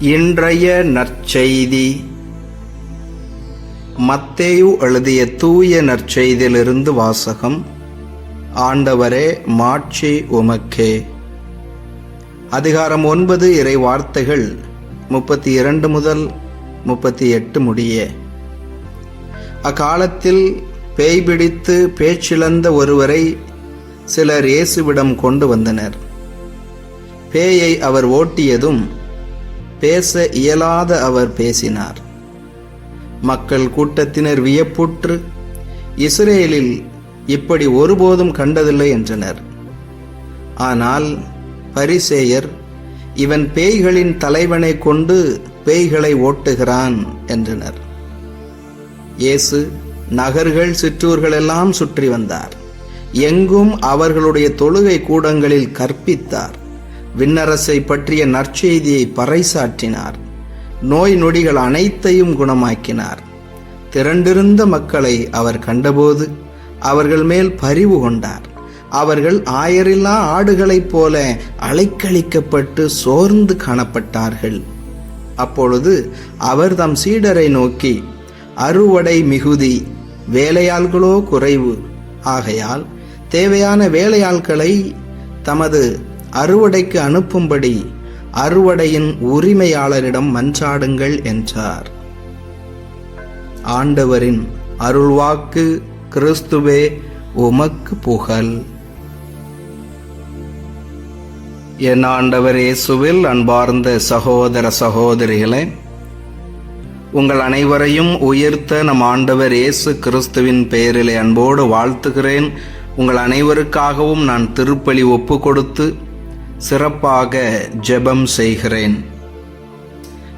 இன்றைய நற்செய்தி. மத்தேயு எழுதிய தூய நற்செய்தியிலிருந்து வாசகம் ஆண்டவரே மாட்சி உமக்கே. அதிகாரம் ஒன்பது இறை வார்த்தைகள் முப்பத்தி இரண்டு முதல் முப்பத்தி எட்டு முடிய. அக்காலத்தில் பேய் பிடித்து பேச்சிழந்த ஒருவரை சிலர் இயேசுவிடம் கொண்டு வந்தனர். பேயை அவர் ஓட்டியதும் பேச இயலாத அவர் பேசினார். மக்கள் கூட்டத்தினர் வியப்புற்று இஸ்ரேலில் இப்படி ஒருபோதும் கண்டதில்லை என்றனர். ஆனால் பரிசேயர் இவன் பேய்களின் தலைவனை கொண்டு பேய்களை ஓட்டுகிறான் என்றனர். இயேசு நகர்கள் சிற்றூர்கள் எல்லாம் சுற்றி வந்தார். எங்கும் அவர்களுடைய தொழுகை கூடங்களில் கற்பித்தார். விண்ணரசை பற்றிய நற்செய்தியை பறைசாற்றினார். நோய் நொடிகள் அனைத்தையும் குணமாக்கினார். திரண்டிருந்த மக்களை அவர் கண்டபோது அவர்கள் மேல் பரிவு கொண்டார். அவர்கள் ஆயரில்லா ஆடுகளைப் போல அலைக்கழிக்கப்பட்டு சோர்ந்து காணப்பட்டார்கள். அப்பொழுது அவர் தம் சீடரை நோக்கி அறுவடை மிகுதி வேலையாள்களோ குறைவு. ஆகையால் தேவையான வேலையாள்களை தமது அறுவடைக்கு அனுப்பும்படி அறுவடையின் உரிமையாளரிடம் மன்றாடுங்கள் என்றார். ஆண்டவரின் அருள்வாக்கு கிறிஸ்துவே உமக்கு புகழ். என் ஆண்டவர் இயேசுவில் அன்பார்ந்த சகோதர சகோதரிகளே உங்கள் அனைவரையும் உயர்த்த நம் ஆண்டவர் இயேசு கிறிஸ்துவின் பெயரிலே அன்போடு வாழ்த்துகிறேன். உங்கள் அனைவருக்காகவும் நான் திருப்பலி ஒப்பு கொடுத்து சிறப்பாக ஜெபம் செய்கிறேன்.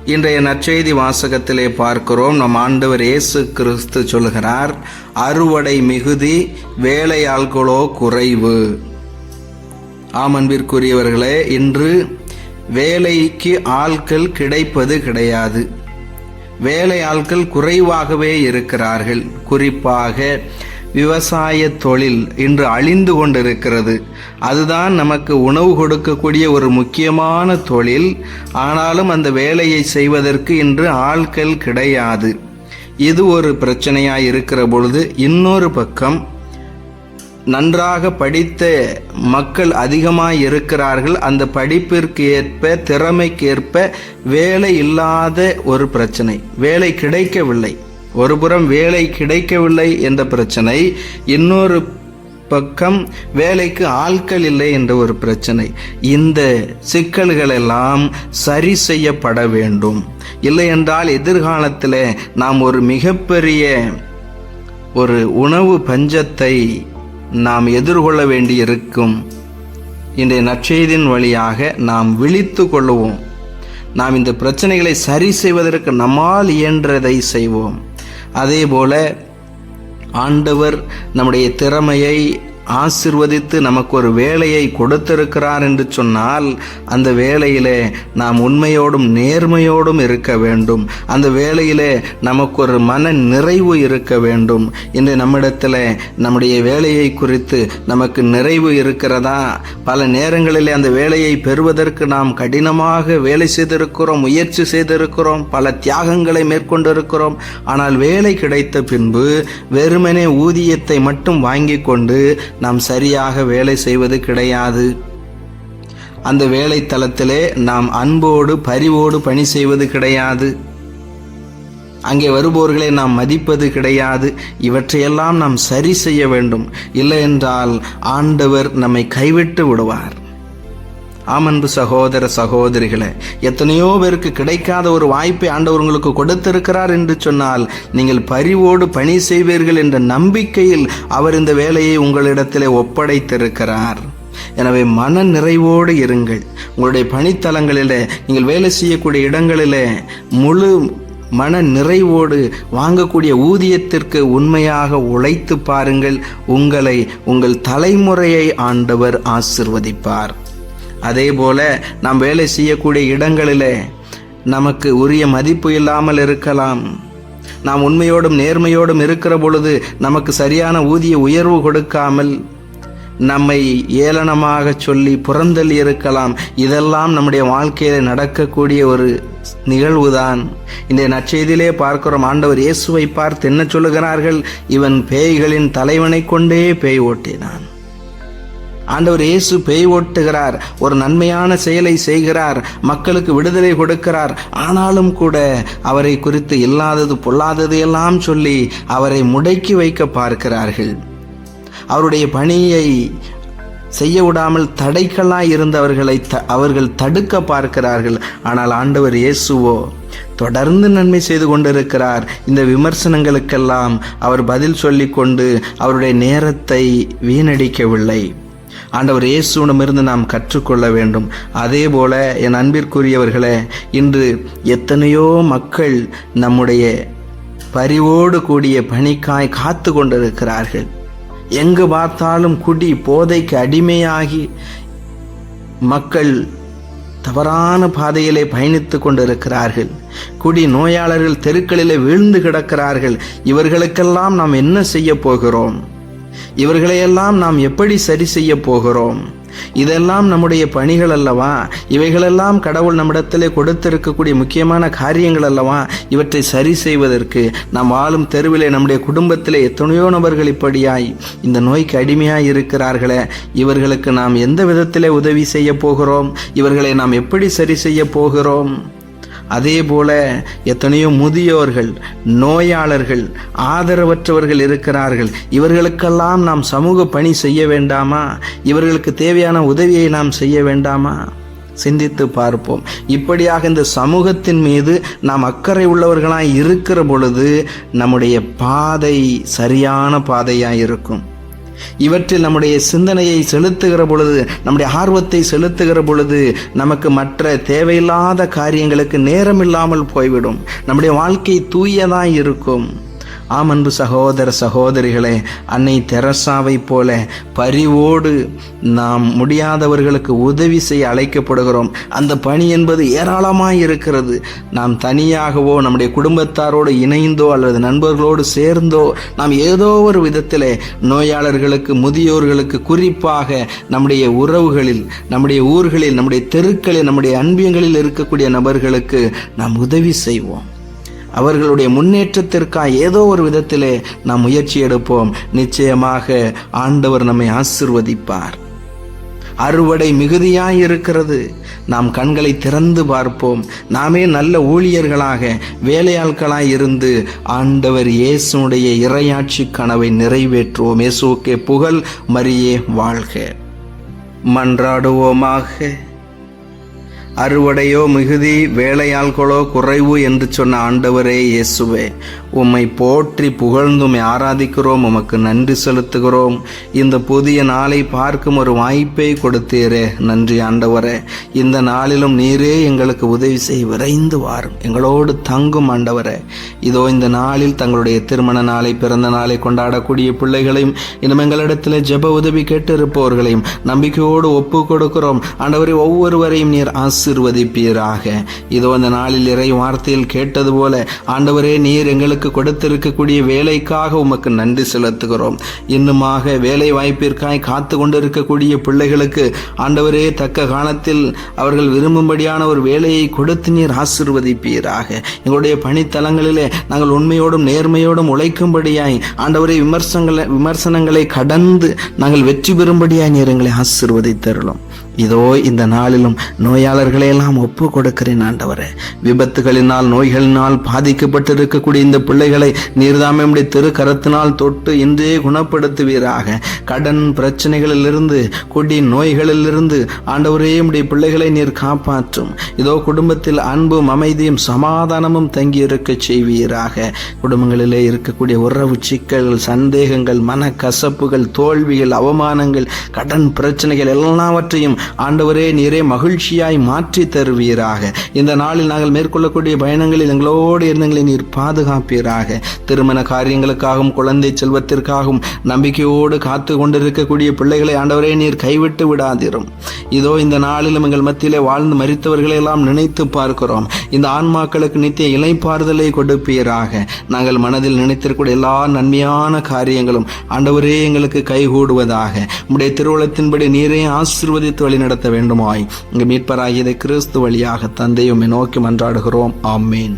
இன்றைய நற்செய்தி வாசகத்திலே பார்க்கிறோம். நம் ஆண்டவர் இயேசு கிறிஸ்து சொல்கிறார் அறுவடை மிகுதி வேலையாள்களோ குறைவு. ஆமன்பிற்குரியவர்களே இன்று வேலைக்கு ஆட்கள் கிடைப்பது கிடையாது. வேலை ஆட்கள் குறைவாகவே இருக்கிறார்கள். குறிப்பாக விவசாய தொழில் இன்று அழிந்து கொண்டிருக்கிறது. அதுதான் நமக்கு உணவு கொடுக்கக்கூடிய ஒரு முக்கியமான தொழில். ஆனாலும் அந்த வேலையை செய்வதற்கு இன்று ஆட்கள் கிடையாது. இது ஒரு பிரச்சனையாக இருக்கிற பொழுது இன்னொரு பக்கம் நன்றாக படித்த மக்கள் அதிகமாக இருக்கிறார்கள். அந்த படிப்பிற்கு ஏற்ப திறமைக்கேற்ப வேலை இல்லாத ஒரு பிரச்சனை. வேலை கிடைக்கவில்லை. ஒருபுறம் வேலை கிடைக்கவில்லை என்ற பிரச்சனை இன்னொரு பக்கம் வேலைக்கு ஆட்கள் இல்லை என்ற ஒரு பிரச்சனை. இந்த சிக்கல்கள் எல்லாம் சரி செய்யப்பட வேண்டும். இல்லை என்றால் எதிர்காலத்தில் நாம் ஒரு மிகப்பெரிய ஒரு உணவு பஞ்சத்தை நாம் எதிர்கொள்ள வேண்டியிருக்கும். இன்றைய நற்செய்தியின் வழியாக நாம் விழித்து கொள்ளுவோம். நாம் இந்த பிரச்சனைகளை சரி செய்வதற்கு நம்மால் இயன்றதை செய்வோம். அதே போல ஆண்டவர் நம்முடைய திறமையை ஆசிர்வதித்து நமக்கு ஒரு வேலையை கொடுத்திருக்கிறார் என்று சொன்னால் அந்த வேலையிலே நாம் உண்மையோடும் நேர்மையோடும் இருக்க வேண்டும். அந்த வேலையிலே நமக்கு ஒரு மன நிறைவு இருக்க வேண்டும். இன்று நம்மிடத்தில் நம்முடைய வேலையை குறித்து நமக்கு நிறைவு இருக்கிறதா? பல நேரங்களிலே அந்த வேலையை பெறுவதற்கு நாம் கடினமாக வேலை செய்திருக்கிறோம் முயற்சி செய்திருக்கிறோம் பல தியாகங்களை மேற்கொண்டிருக்கிறோம். ஆனால் வேலை கிடைத்த பின்பு வெறுமனே ஊதியத்தை மட்டும் வாங்கி கொண்டு நாம் சரியாக வேலை செய்வது கிடையாது. அந்த வேலை தளத்திலே நாம் அன்போடு பரிவோடு பணி செய்வது கிடையாது. அங்கே வருபவர்களை நாம் மதிப்பது கிடையாது. இவற்றையெல்லாம் நாம் சரி செய்ய வேண்டும். இல்லை என்றால் ஆண்டவர் நம்மை கைவிட்டு விடுவார். ஆமன்பு சகோதர சகோதரிகளை எத்தனையோ பேருக்கு கிடைக்காத ஒரு வாய்ப்பை ஆண்டவர் உங்களுக்கு கொடுத்திருக்கிறார் என்று சொன்னால் நீங்கள் பரிவோடு பணி செய்வீர்கள் என்ற நம்பிக்கையில் அவர் இந்த வேலையை உங்களிடத்திலே ஒப்படைத்திருக்கிறார். எனவே மன நிறைவோடு இருங்கள். உங்களுடைய பணித்தலங்களில் நீங்கள் வேலை செய்யக்கூடிய இடங்களில் முழு மன நிறைவோடு வாங்கக்கூடிய ஊதியத்திற்கு உண்மையாக உழைத்து பாருங்கள். உங்களை உங்கள் தலைமுறையை ஆண்டவர் ஆசிர்வதிப்பார். அதே போல நாம் வேலை செய்யக்கூடிய இடங்களில் நமக்கு உரிய மதிப்பு இல்லாமல் இருக்கலாம். நாம் உண்மையோடும் நேர்மையோடும் இருக்கிற பொழுது நமக்கு சரியான ஊதிய உயர்வு கொடுக்காமல் நம்மை ஏளனமாக சொல்லி புறந்தள்ளி இருக்கலாம். இதெல்லாம் நம்முடைய வாழ்க்கையில் நடக்கக்கூடிய ஒரு நிகழ்வுதான். இந்த நற்செய்தியிலே பார்க்கிறோம் ஆண்டவர் இயேசுவை பார்த்து என்ன சொல்லுகிறார்கள்? இவன் பேய்களின் தலைவனை கொண்டே பேய் ஓட்டினான். ஆண்டவர் இயேசு பேய் ஓட்டுகிறார் ஒரு நன்மையான செயலை செய்கிறார் மக்களுக்கு விடுதலை கொடுக்கிறார். ஆனாலும் கூட அவரை குறித்து இல்லாதது பொல்லாதது எல்லாம் சொல்லி அவரை முடக்கி வைக்க பார்க்கிறார்கள். அவருடைய பணியை செய்ய விடாமல் தடைக்கல்லாய் இருந்தவர்களை த அவர்கள் தடுக்க பார்க்கிறார்கள். ஆனால் ஆண்டவர் இயேசுவோ தொடர்ந்து நன்மை செய்து கொண்டிருக்கிறார். இந்த விமர்சனங்களுக்கெல்லாம் அவர் பதில் சொல்லிக்கொண்டு அவருடைய நேரத்தை வீணடிக்கவில்லை. ஆண்டவர் இயேசுவிடமிருந்து நாம் கற்றுக்கொள்ள வேண்டும். அதே போல என் அன்பிற்குரியவர்களே இன்று எத்தனையோ மக்கள் நம்முடைய பரிவோடு கூடிய பணிக்காய் காத்து கொண்டிருக்கிறார்கள். எங்கு பார்த்தாலும் குடி போதைக்கு அடிமையாகி மக்கள் தவறான பாதையிலே பயணித்து கொண்டிருக்கிறார்கள். குடி நோயாளர்கள் தெருக்களிலே வீழ்ந்து கிடக்கிறார்கள். இவர்களுக்கெல்லாம் நாம் என்ன செய்ய போகிறோம்? இவர்களையெல்லாம் நாம் எப்படி சரி செய்ய போகிறோம்? இதெல்லாம் நம்முடைய பணிகள் அல்லவா? இவைகளெல்லாம் கடவுள் நம்மிடத்திலே கொடுத்திருக்கக்கூடிய முக்கியமான காரியங்கள் அல்லவா? இவற்றை சரி செய்வதற்கு நாம் வாழும் தெருவிலே நம்முடைய குடும்பத்திலே எத்தனையோ நபர்கள் இப்படியாய் இந்த நோய்க்கு அடிமையாய் இருக்கிறார்களே. இவர்களுக்கு நாம் எந்த விதத்திலே உதவி செய்ய போகிறோம்? இவர்களை நாம் எப்படி சரி செய்ய போகிறோம்? அதே போல எத்தனையோ முதியோர்கள் நோயாளர்கள் ஆதரவற்றவர்கள் இருக்கிறார்கள். இவர்களுக்கெல்லாம் நாம் சமூக பணி செய்ய வேண்டாமா? இவர்களுக்கு தேவையான உதவியை நாம் செய்ய வேண்டாமா? சிந்தித்து பார்ப்போம். இப்படியாக இந்த சமூகத்தின் மீது நாம் அக்கறை உள்ளவர்களாக இருக்கிற பொழுது நம்முடைய பாதை சரியான பாதையாக இருக்கும். இவற்றில் நம்முடைய சிந்தனையை செலுத்துகிற பொழுது நம்முடைய ஆர்வத்தை செலுத்துகிற பொழுது நமக்கு மற்ற தேவையில்லாத காரியங்களுக்கு நேரம் இல்லாமல் போய்விடும். நம்முடைய வாழ்க்கை தூயதாய் இருக்கும். ஆம் அன்பு சகோதர சகோதரிகளே அன்னை தெரசாவை போல பரிவோடு நாம் முடியாதவர்களுக்கு உதவி செய்ய அழைக்கப்படுகிறோம். அந்த பணி என்பது ஏராளமாக இருக்கிறது. நாம் தனியாகவோ நம்முடைய குடும்பத்தாரோடு இணைந்தோ அல்லது நண்பர்களோடு சேர்ந்தோ நாம் ஏதோ ஒரு விதத்தில் நோயாளர்களுக்கு முதியோர்களுக்கு குறிப்பாக நம்முடைய உறவுகளில் நம்முடைய ஊர்களில் நம்முடைய தெருக்களில் நம்முடைய அன்பியங்களில் இருக்கக்கூடிய நபர்களுக்கு நாம் உதவி செய்வோம். அவர்களுடைய முன்னேற்றத்திற்காக ஏதோ ஒரு விதத்திலே நாம் முயற்சி எடுப்போம். நிச்சயமாக ஆண்டவர் நம்மை ஆசிர்வதிப்பார். அறுவடை மிகுதியாய் இருக்கிறது. நாம் கண்களை திறந்து பார்ப்போம். நாமே நல்ல ஊழியர்களாக வேலையாட்களாய் இருந்து ஆண்டவர் இயேசுடைய இரையாட்சி கனவை நிறைவேற்றுவோம். இயேசுக்கே புகழ் மரியே வாழ்க. மன்றாடுவோமாக. அறுவடையோ மிகுதி வேலையாள்களோ குறைவு என்று சொன்ன ஆண்டவரே இயேசுவே. உம்மை போற்றி புகழ்ந்தும் ஆராதிக்கிறோம் உமக்கு நன்றி செலுத்துகிறோம். இந்த புதிய நாளை பார்க்கும் ஒரு வாய்ப்பை கொடுத்தீரே நன்றி ஆண்டவரே. இந்த நாளிலும் நீரே எங்களுக்கு உதவி செய் விரைந்து வாரும். எங்களோடு தங்கும் ஆண்டவரே. இதோ இந்த நாளில் தங்களுடைய திருமண நாளை பிறந்த நாளை கொண்டாடக்கூடிய பிள்ளைகளையும் இன்னும் எங்களிடத்தில் ஜெப உதவி கேட்டு இருப்பவர்களையும் நம்பிக்கையோடு ஒப்பு கொடுக்கிறோம். ஆண்டவரை ஒவ்வொருவரையும் நீர் ஆசிர்வதிப்பீராக. இதோ இந்த நாளில் இறை வார்த்தையில் கேட்டது போல ஆண்டவரே நீர் எங்களுக்கு கொடுத்திருக்கக்கூடிய வேலைக்காக உமக்கு நன்றி செலுத்துகிறோம். இன்னுமாக வேலை வாய்ப்பிற்காய் காத்து கொண்டிருக்கக்கூடிய பிள்ளைகளுக்கு ஆண்டவரே தக்க காலத்தில் அவர்கள் விரும்பும்படியான ஒரு வேலையை கொடுத்து நீர் ஆசிர்வதிப்பீராக. எங்களுடைய பணித்தலங்களிலே நாங்கள் உண்மையோடும் நேர்மையோடும் உழைக்கும்படியாய் ஆண்டவரே விமர்சனங்களை விமர்சனங்களை கடந்து நாங்கள் வெற்றி பெறும்படியாய் நீர் எங்களை ஆசிர்வதித்தருளும். இதோ இந்த நாளிலும் நோயாளர்களையெல்லாம் ஒப்பு கொடுக்கிறேன் ஆண்டவரே. விபத்துகளினால் நோய்களினால் பாதிக்கப்பட்டிருக்கக்கூடிய இந்த பிள்ளைகளை நீர்தாமே உம்முடைய திருக்கரத்தினால் தொட்டு இன்றே குணப்படுத்துவீராக. கடன் பிரச்சனைகளிலிருந்து கொடி நோய்களிலிருந்து ஆண்டவரே உடைய பிள்ளைகளை நீர் காப்பாற்றும். இதோ குடும்பத்தில் அன்பும் அமைதியும் சமாதானமும் தங்கியிருக்க செய்வீராக. குடும்பங்களிலே இருக்கக்கூடிய உறவு சிக்கல்கள் சந்தேகங்கள் மனக்கசப்புகள் தோல்விகள் அவமானங்கள் கடன் பிரச்சனைகள் எல்லாவற்றையும் ஆண்டவரே நீரே மகிழ்ச்சியாய் மாற்றி தருவீராக. இந்த நாளில் நாங்கள் மேற்கொள்ளக்கூடிய பயணங்களில் எங்களோடு இருந்தங்களை நீர் பாதுகாப்பீராக. திருமண காரியங்களுக்காகவும் குழந்தை செல்வத்திற்காகவும் நம்பிக்கையோடு காத்து கொண்டிருக்கக்கூடிய பிள்ளைகளை ஆண்டவரே நீர் கைவிட்டு விடாதிரும். இதோ இந்த நாளிலும் எங்கள் மத்தியிலே வாழ்ந்து மறித்தவர்களை எல்லாம் நினைத்து பார்க்கிறோம். இந்த ஆன்மாக்களுக்கு நித்திய இலைப்பாறுதலை கொடுப்பீராக. நாங்கள் மனதில் நினைத்திருக்கூடிய எல்லா நன்மையான காரியங்களும் ஆண்டவரே எங்களுக்கு கைகூடுவதாக. உடைய திருவளத்தின்படி நீரே ஆசிர்வதித்து வழிநடத்த வேண்டுமாய். இங்கு மீட்பராகிய கிறிஸ்து வழியாக தந்தையுமே நோக்கி மன்றாடுகிறோம். ஆமேன்.